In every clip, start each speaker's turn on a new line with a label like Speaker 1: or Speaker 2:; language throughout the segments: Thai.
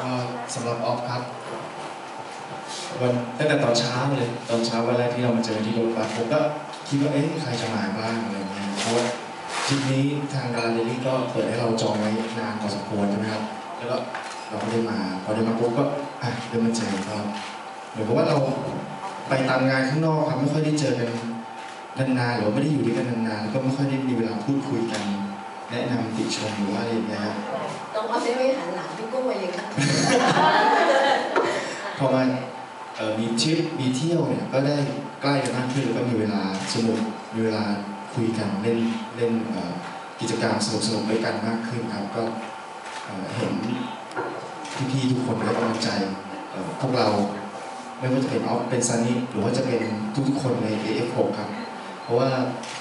Speaker 1: ก็สำหรับออฟครับ วันตั้งแต่ตอนเช้าเลยตอนเช้าวันแรกที่เรามาเจอที่รถบัสผมก็คิดว่าเอ๊ะใครจะมาบ้างอะไรเงี้ยเพราะว่าทริปนี้ทางดารเดลี่ก็เปิดให้เราจองไว้นานพอสมควรใช่ไหมครับ แล้วก็เราก็ได้มาพอได้มาปุ๊บก็อะเดินมาเจอก็เหมือนกับว่าเราไปตามงานข้างนอกครับไม่ค่อยได้เจอกันนานๆหรือว่าไม่ได้อยู่ด้วยกันนานๆแล้วก็ไม่ค่อยได้มีเวลาพูดคุยกัน แนะนำติชมหรือว่าอะไรอย่างเงี้ยครับ
Speaker 2: น้องออฟได้ไม่หันหลัง พี่กุ้งมาอย่างนั้
Speaker 1: พอมามีทริปมีเที่ยวเนี่ยก็ได้ใกล้กันมากขึ้นแล้วก็มีเวลาสนุกมีเวลาคุยกันเล่นเล่นกิจกรรมสนุกสนุกด้วยกันมากขึ้นครับก็เห็นพี่ๆทุกคนให้กำลังใจพวกเราไม่ว่าจะเป็นออฟเป็นซันนี่หรือว่าจะเป็นทุกๆคนใน AF6 ครับ เพราะว่า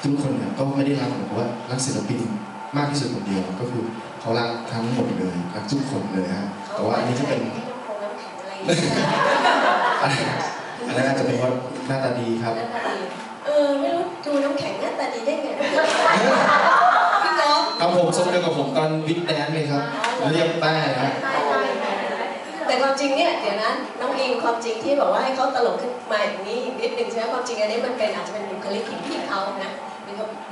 Speaker 1: ทุกคนเนี่ยก็ไม่ได้รักหมือว่ารักศิลปินมากที่สุดคนเดียวก็คือ เขารักทั้งหมดเลยรักทุกคนเลยฮะแต่ว่าอันนี้จะเป็น
Speaker 2: ที่ต้องคงน้ำแข็งอะไรอย่างเงี้ย
Speaker 1: อันนั้นอาจจะเป็นเพราะหน้าตาดีครับ
Speaker 2: หน้าตาดีเออไม่รู้ดูน้ำแข็งหน้าตาดีได้ไงพี่ก๊อฟ
Speaker 1: ครับผมทรงเดียวกับผมตอนบิ๊กแดนเลยครับเรียกแป้นะ
Speaker 2: แต่ความจริงเนี่ยเดี๋ยวนะน้องอิงความจริงที่บอกว่าให้เขาตลกขึ้นมาอย่างนี้อีกนิดนึงใช่ไหมความจริงอันนี้มันเป็นอาจจะเป็นบุคลิกของพี่เขานะเป็น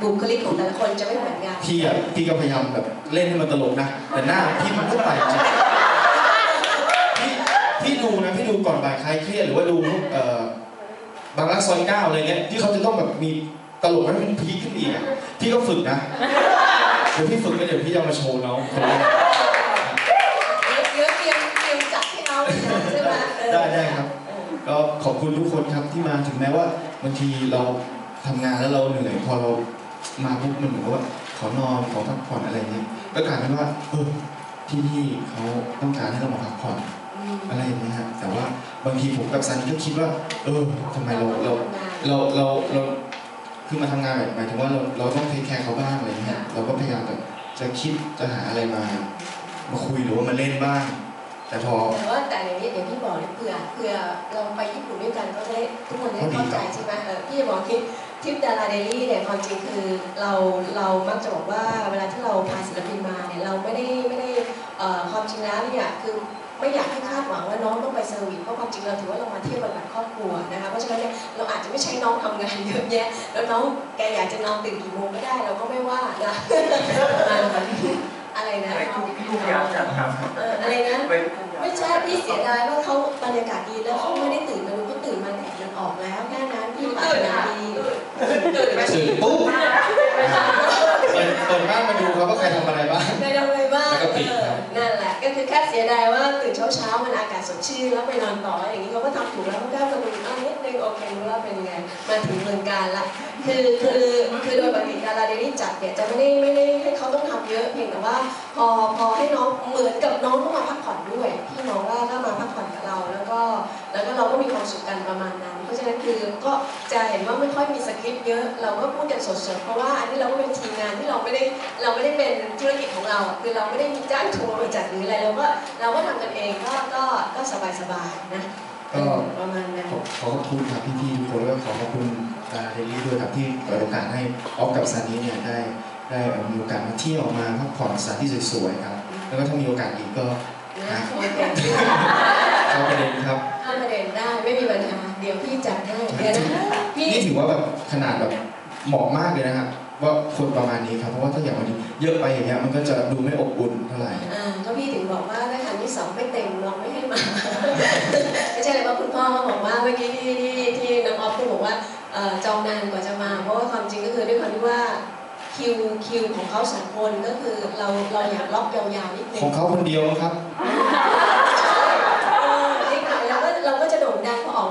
Speaker 2: บุคลิกของแต่ละคนจะไม่เหมือนกัน
Speaker 1: พี่อะพี่ก็พยายามแบบเล่นให้มันตลกนะ แต่หน้าพี่มันก็ไปจริงพี่พี่ดูนะพี่ดูก่อนบ่ายคลายเครียดหรือว่าดูพวกเอ่อบางรักซอยเก้าอะไรเงี้ยที่เขาจะต้องแบบมีตลกให้มันพีคขึ้นอีกอะพี่ก็ฝึกนะเดี๋ยวพี่ฝึกแล้วเดี๋ยวพี่จะเอามาโชว์น้องคนนี้
Speaker 2: เยอะเตรียมเตรียมจัดให้เขาเลยนะใช่ไหมเออ
Speaker 1: ได้ได้ครับ
Speaker 2: เออ
Speaker 1: ก็ขอบคุณทุกคนครับที่มาถึงแม้ว่าบางทีเรา ทำงานแล้วเราเหนื่อยพอเรามาปุ๊บมันเหมือนกับว่าขอนอนขอพักผ่อนอะไรเงี้ยก็กลายเป็นว่าเออที่นี่เขาต้องการให้เรามาพักผ่อน
Speaker 2: อืม
Speaker 1: อะไรอย่างเงี้ยฮะแต่ว่าบางทีผมกับซันก็คิดว่า เออทำไมเราเราเราเราเราคือมาทำงานแบบหมายถึงว่าเราเราต้องเทคแคร์เขาบ้างอะไรเงี้ยเราก็พยายามแบบจะคิดจะหาอะไรมา มาคุยหรือว่ามาเล่นบ้าง แต่พอ
Speaker 2: แต่ว่าแต่อย่างนี้เดี๋ยวพี่บอกเลยเผื่อเผื่อเราไปญี่ปุ่นด้วยกันก็ได้ทุกคนได้เข้าใจใช่ไหมเออพี่จะบอกคิด ทริปดาราเดลี่เนี่ยความจริงคือเราเรามักจะบอกว่าเวลาที่เราพาศิลปินมาเนี่ยเราไม่ได้ไม่ได้เอ่อความจริงแล้วเนี่ยคือไม่อยากให้คาดหวังว่าน้องต้องไปเซอร์วิสเพราะความจริงเราถือว่าเรามาเที่ยวกันแบบครอบครัวนะคะเพราะฉะนั้นเนี่ยเราอาจจะไม่ใช้น้องทำงานเยอะแยะแล้วน้องแกอยากจะนอนตื่นกี่โมงก็ได้เราก็ไม่ว่านะอะไรนะ
Speaker 3: ไปทุกทุกอย่างจัดครับ
Speaker 2: เอออะไรนะ
Speaker 3: ไปทุกอย่าง
Speaker 2: ไม่ใช่พี่เสียดายว่าเขาบรรยากาศดีแล้วเขาไม่ได้ตื่นมาดูเขาตื่นมาแดดมันออกแล้วแค่นั้นพี่ปรารถนาดี
Speaker 3: ตื่นไหม
Speaker 1: สื่อปุ๊บเปิดบ้านมาดูครับว่าใครทำอะไรบ้าง
Speaker 2: ได้ทำอะไรบ้าง
Speaker 1: แล้วก็ปิด
Speaker 2: เออนั่นแหละก็คือแค่เสียดายว่าตื่นเช้าเช้ามันอากาศสดชื่นแล้วไปนอนต่ออย่างนี้เขาก็ทำถูกแล้วเขาแค่มาดูอ้าวนิดนึงโอเครู้แล้วเป็นยังไงมาถึงเมืองการละคือคือคือโดยปกติดาราเดลี่จัดเนี่ยจะไม่ได้ไม่ได้ให้เขาต้องทำเยอะเพียงแต่ว่า พอพอให้น้องเหมือนกับน้องต้องมาพักผ่อนด้วยพี่มองว่าถ้ามาพักผ่อนกับเรา แล้วก็แล้วก็เราก็มีความสุขกันประมาณนั้น นั้นคือก็จะเห็นว่าไม่ค่อยมีสคริปต์เยอะ เราก็พูดกันสดๆ เพราะว่าอันนี้เราก็เป็นทีมงานที่เราไม่ได้เราไม่ได้เป็นธุรกิจของเรา คือเราไม่ได้มีจ้างทัวร์มาจัดหรืออะไรเราก็เราก็ทำกันเองก็ก็ก็สบายๆนะ
Speaker 1: ก็
Speaker 2: ประมาณนั้น
Speaker 1: ขอขอขอบคุณครับพี่ๆทุกคนแล้วก็ขอขอบคุณดาราเดลี่ด้วยครับที่เปิดโอกาสให้ออฟกับซันนี่เนี่ยได้ได้เอ่อมีโอกาสมาเที่ยวมาพักผ่อนสถานที่สวยๆครับ แล้วก็ถ้ามีโอกาสอีกก็
Speaker 2: นะโอเค
Speaker 1: เข้าประเด็นครับ
Speaker 2: ได้ไม่มีปัญหาเดี๋ยวพี่จัดให้เดี๋ยวนะพี่
Speaker 1: นี่ถือว่าแบบขนาดแบบเหมาะมากเลยนะครับว่าคนประมาณนี้ครับเพราะว่าถ้าอย่างวันนี้เยอะไปอย่างเงี้ยมันก็จะดูไม่อบอุ่นเท่าไหร่
Speaker 2: อ่าก็พี่ถึงบอกว่าถ้าครั้งที่สองไม่เต็มน้องไม่ให้มาไม่ใช่เลยว่าคุณพ่อเขาบอกว่าเมื่อกี้ที่ที่ที่น้องออฟก็บอกว่าเอ่อจองนานกว่าจะมา เพราะว่าความจริงก็คือด้วยความที่ว่าคิวคิวของเขาสองคนก็คือเราเราอยากล็อกยาวๆนิดนึง
Speaker 1: ของเขาคนเดียวครับ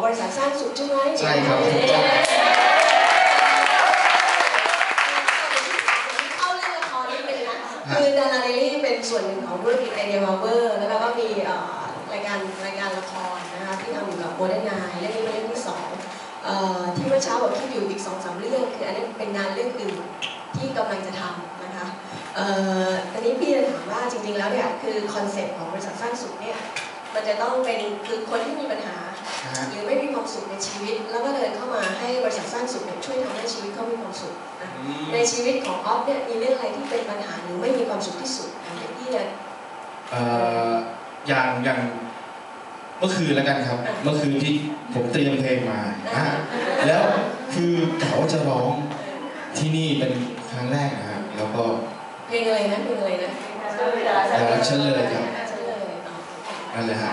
Speaker 2: บริษัทสร้างสุขใช่ไหม
Speaker 1: ใช่ครับ
Speaker 2: เข้าเรื่องละครนิดนึงนะคือดาราเดลี่เป็นส่วนหนึ่งของธุรกิจไอเดียวาเวอร์แล้วเราก็มีเอ่อรายการรายการละครนะคะที่ทำอยู่กับโมเดิร์นไนเรื่องนี้เป็นเรื่องที่สองเอ่อที่เมื่อเช้าบอกคิดอยู่อีกสองสามเรื่องคืออันนี้เป็นงานเรื่องอื่นที่กำลังจะทำนะคะเอ่อตอนนี้พี่จะถามว่าจริงๆแล้วเนี่ยคือคอนเซ็ปต์ของบริษัทสร้างสุขเนี่ยมันจะต้องเป็นคือคนที่มีปัญหา หรือไม่มีความสุขในชีวิต แล้วก็เดินเข้ามาให้บริษัทสร้างสุขเนี่ยช่วยทำให้ชีวิตเขามีความสุขนะในชีวิตของออฟเนี่ยมีเรื่องอะไรที่เป็นปัญหาหรือไม่มีความสุขที่สุดนะเดี๋ยวพี่จะ
Speaker 1: เอ่ออย่างอย่างเมื่อคืนแล้วกันครับ เมื่อคืนที่ผมเตรียมเพลงมาอะแล้วคือกะว่าจะร้องที่นี่เป็นครั้งแรกนะฮะแล้วก็
Speaker 2: เพลงอะไรนะเพลงอะไรนะ
Speaker 1: อยากรักฉันเลยครับ
Speaker 2: ฉันเลยอ๋อ
Speaker 1: นั่นเลยฮะ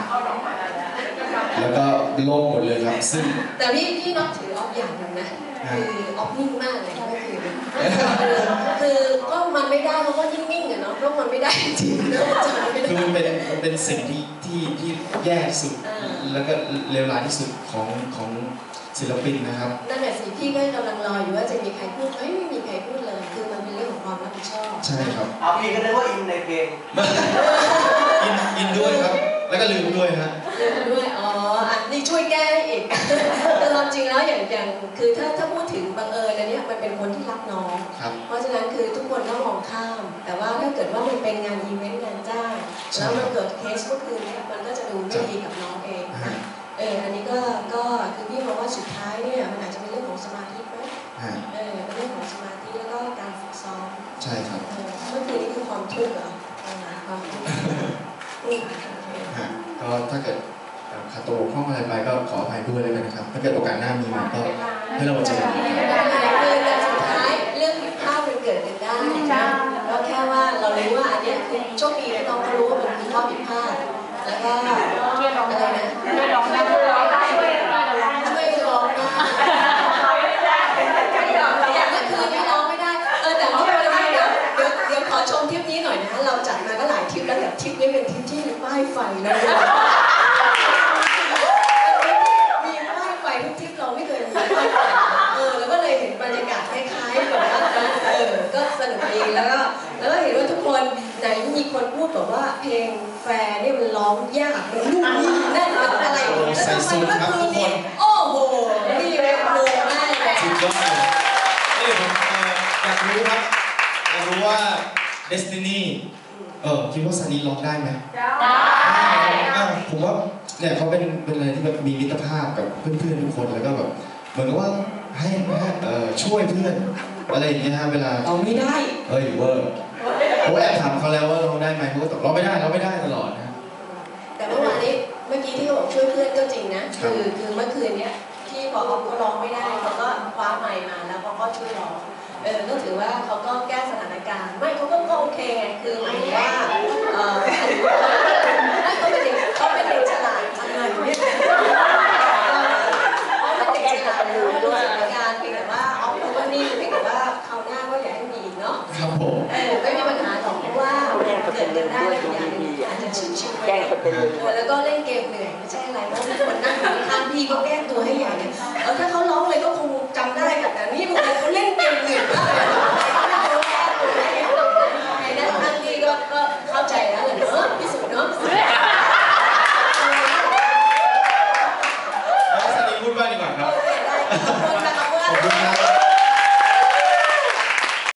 Speaker 1: แล้วก็โล่งหมดเลยครับ ซึ่ง
Speaker 2: แต่พี่พี่นับถือออฟอย่างหนึ่งนะคือออฟนิ่งมากเลยก็คือคือก็มันไม่ได้เพราะว่านิ่งๆอะเนาะเพราะมันไม่ได้จริงๆนะจำไม่
Speaker 1: คือ
Speaker 2: ได้
Speaker 1: มันเป็นมันเป็นสิ่งที่ที่ที่แย่ที่สุด
Speaker 2: อ่า
Speaker 1: แล้วก็เลวร้ายที่สุดของของศิลปินนะครับ
Speaker 2: นั่นแหละสิพี่ก็กำลังรออยู่ว่าจะมีใครพูดเฮ้ยไม่มีใครพูดเลยคือมันเป็นเรื่องของความรับผิดชอบ
Speaker 1: ใช่ครับ
Speaker 3: เอาพี่ก็นึกว่าอินในเพลง
Speaker 1: อินอินด้วยครับ แล้วก็ลืมด้วยฮะ
Speaker 2: เรื่องด้วยอ๋ออะ นี่ช่วยแก้ให้อีกแต่ความจริงแล้วอย่างอย่างคือถ้าถ้าพูดถึงบังเอิญอันเนี้ยมันเป็นคนที่รักน้อง
Speaker 1: ครับ
Speaker 2: เพราะฉะนั้นคือทุกคนก็มองข้าม แต่ว่าถ้าเกิดว่ามันเป็นงานอีเวนต์งานจ้าง
Speaker 1: ใช่
Speaker 2: แล้วมันเกิดเคสเมื่อคืนเนี้ยมันก็จะดูไม่ดีกับน้องเอง
Speaker 1: ฮะ
Speaker 2: นะเอออันนี้ก็ก็คือพี่มองว่าสุดท้ายเนี่ยมันอาจจะเป็นเรื่องของสมาธิไหม
Speaker 1: ฮะ
Speaker 2: เออเป็นเรื่องของสมาธิแล้วก็การฝึกซ้อม
Speaker 1: ใช่ครับ
Speaker 2: เออเมื่อคืนนี้คือความทุกข์เหรอเออความทุกข์
Speaker 1: ขาดตัวบกพร่องอะไรไปก็ขออภัยด้วยเลยนะครับ ถ้าเกิดโอกาสหน้ามีมาก็ให้เรามาเจอกันอีกครับ
Speaker 2: คือแต่สุดท้ายเรื่องผิดพลาดมันเกิดกันได้ก็แค่ว่าเรารู้ว่าอันเนี้ยคือโชคดีที่น้องเขารู้ว่ามันคือข้อผิดพลาด แล้วก็อะไรนะ
Speaker 4: ช่วยร้องได้ช่วยร้องได้ช่วยร้องได้
Speaker 2: ช่วยร้องได้อย่างเมื่อคืนนี้ร้องไม่ได้ เออแต่ว่าเดี๋ยวเดี๋ยวเดี๋ยวขอชมทริปนี้หน่อยนะเราจัดมาก็หลายทริปแล้วแต่ทริปนี้เป็นทริปที่มีป้ายไฟนะมีป้ายไฟ ทุกทริปเราไม่เคยมีป้ายไฟเออแล้วก็เลยเห็นบรรยากาศคล้ายๆแบบว่าเออก็สนุกดีแล้วก็แล้วก็เห็นว่าทุกคนไหนมีคนพูดบอกว่าเพลงแฟร์เนี่ยมันร้องยากมันนู่นนี่นั่นมันอะไรอย่างเงี้ยแล้วทำไมเมื่อคืนนี้โอ้โหนี่เว็บโลมากเลย
Speaker 1: สุดยอดเลยนี่ผมเอ่ออยากรู้ครับอยากรู้ว่า Destiny เออคิดว่าซันนี่ร้องได้ไหม
Speaker 4: ได้
Speaker 1: อะผมว่าเนี่ยเขาเป็นเป็นอะไรที่แบบมีมิตรภาพกับเพื่อนๆทุกคนแล้วก็แบบเหมือนกับว่าให้ให้เอ่อช่วยเพื่อนอะไรอย่างเงี้ยฮะเวลา
Speaker 2: เอาไม่ได้
Speaker 1: เฮ้ยเวอร์ผมแอบถามเขาแล้วว่าร้องได้ไหมเขาก็ตอบร้องไม่ได้ร้องไม่ได้ตลอดนะ
Speaker 2: แต่เมื่อวานนี้เมื่อกี้ที่เขาบอกช่วยเพื่อนก็จริงนะคือคือเมื่อคืนเนี้ยที่พอเขาก็ร้องไม่ได้เขาก็คว้าไมค์มาแล้วเขาก็ช่วยร้องเออก็ถือว่าเขาก็แก้สถานการณ์ ไม่เขาก็ก็โอเคไงคือหมายถึงว่าเออเขาเป็นเด็กเขาเป็นเด็กฉลาดทำงานเนี่ยเขาเป็นเด็กฉ ลาดด้วยสถานการณ์เพียงแต่ว่าเอาเขาก็นิ่งเพียงแต่ว่าคราวหน้าก็อย่าให้มีอีกเนาะ
Speaker 1: ครับผม
Speaker 2: เออไม่มีปัญหาหรอกเพราะว่าเกิดกันได้หลายอย่างอาจจะชิวๆ
Speaker 4: แกล้งคนเป็นลืม
Speaker 2: เออแล้วก็เล่นเกมเหนื่อยไม่ใช่อะไรเพราะมีคนนั่งอยู่ข้างพี่ก็แก้ตัวให้ใหญ่เลยเออถ้าเขาร้องเลยก็คงจำได้ค่ะแต่นี่บางทีเขาเล่นเกมเหนื่อยมากเลย